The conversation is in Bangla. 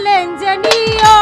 পাঠালেন যে